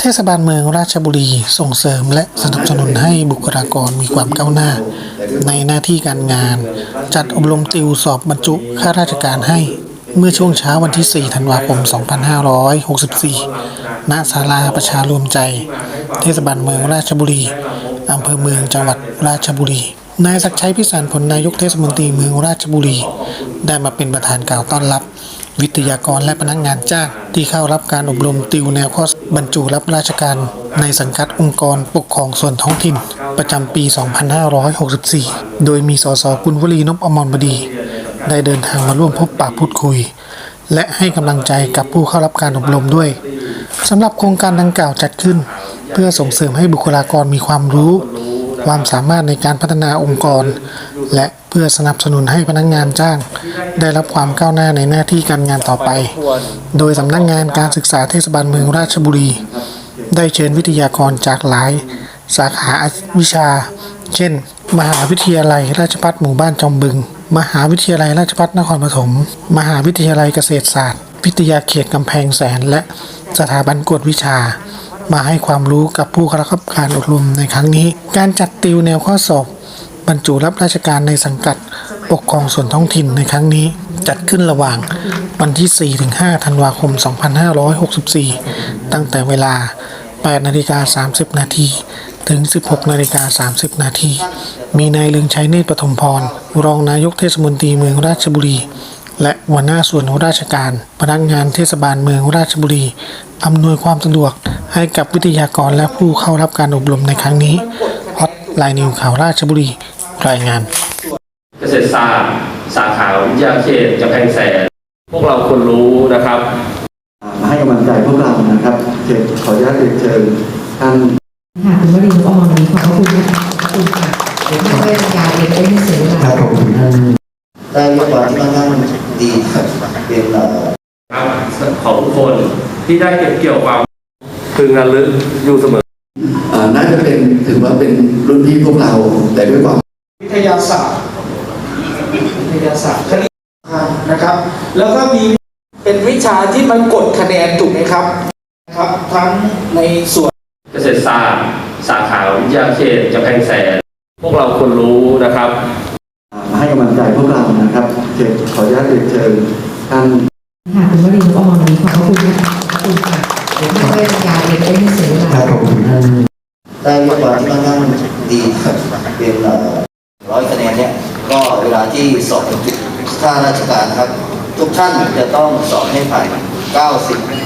เทศบาลเมืองราชบุรีส่งเสริมและสนับสนุนให้บุคลากรมีความก้าวหน้า ในหน้าที่การงาน จัดอบรมติวสอบบรรจุข้าราชการให้เมื่อช่วงเช้าวันที่ 4 ธันวาคม 2564 ณ ศาลาประชารวมใจ เทศบาลเมืองราชบุรี อำเภอเมืองจังหวัดราชบุรี นายศักชัยพิสารผลนายกเทศมนตรีเมืองราชบุรี ได้มาเป็นประธานกล่าวต้อนรับ วิทยากรและพนักงานจ้างที่เข้ารับการอบรมติวแนวข้อบรรจุรับราชการ ในสังกัดองค์กรปกครองส่วนท้องถิ่น ประจำปี 2564 โดยมีสสกุลวลีนพอมรบดี ได้เดินทางมาร่วมพบปะพูดคุย และให้กำลังใจกับผู้เข้ารับการอบรมด้วยสำหรับโครงการดังกล่าวจัดขึ้น เพื่อส่งเสริมให้บุคลากรมีความรู้ ความสามารถในการพัฒนาองค์กร และเพื่อสนับสนุนให้พนักงานจ้าง ได้รับความก้าวหน้าในหน้าที่การงานต่อไป โดยสำนักงานการศึกษาเทศบาลเมืองราชบุรี ได้เชิญวิทยากรจากหลาย สาขาวิชา เช่น มหาวิทยาลัยราชภัฏหมู่บ้านจอมบึง มหาวิทยาลัยราชภัฏนครปฐมมหาวิทยาลัยเกษตรศาสตร์ วิทยาเขตกำแพงแสนและสถาบันกวดวิชา มาให้ความรู้กับผู้เข้ารับการอบรมในครั้งนี้ การจัดติวแนวข้อสอบบรรจุรับราชการในสังกัดปกครองส่วนท้องถิ่นในครั้งนี้ จัดขึ้นระหว่างวันที่ 4-5 ธันวาคม 2564 ตั้งแต่เวลา 8 นาฬิกา 30 นาทีถึง 16 นาฬิกา 30 นาที มีนายเลืองชัยเนตรปฐมพร รองนายกเทศมนตรีเมืองราชบุรี และหัวหน้าส่วนราชการ พนักงานเทศบาลเมืองราชบุรีอำนวยความสะดวกให้กับวิทยากรและผู้เข้ารับการอบรมในครั้งนี้ฮอตไลน์นิวข่าวราชบุรีรายงาน เกษตรศาสตร์สาขาวิทยาเขตกำแพงแสน พวกเราควรรู้นะครับ มาให้กำลังใจพวกเรานะครับเชิญขออนุญาตเรียนเชิญท่านค่ะคุณวรินทร์อมรดีขอบพระคุณนะคะขอบคุณค่ะเดี๋ยวไม่ได้ยาวเดี๋ยวจะไม่เสียเวลาครับผมท่านได้เรียบร้อยค่อนข้าง ดีครับเป็นเอ่อครับของทุกคนที่ได้เก็บเกี่ยวความพึงระลึกอยู่เสมอเอ่อน่าจะเป็นถือว่าเป็นรุ่นพี่พวกเราแต่ด้วยความวิทยาศาสตร์วิทยาศาสตร์คณิตนะครับ แล้วก็มีเป็นวิชาที่มันกดคะแนนถูกไหมครับนะครับ ทั้งในส่วนเกษตรศาสตร์สาขาวิทยาเขตกำแพงแสนพวกเราควรรู้นะครับมา ให้กำลังใจพวกเรานะครับเชิญขออนุญาตเรียนเชิญท่านค่ะคุณวรินทร์อมรดีขอบพระคุณนะคะขอบคุณค่ะเดี๋ยวไม่ได้ยาวเดี๋ยวจะไม่เสียเวลาครับผมท่านได้เรียบร้อยค่อนข้างดีครับเป็นเอ่อร้อยคะแนนเนี่ยก็เวลาที่สอบข้าราชการนะครับ ทุกท่านจะต้องสอบให้ผ่าน 90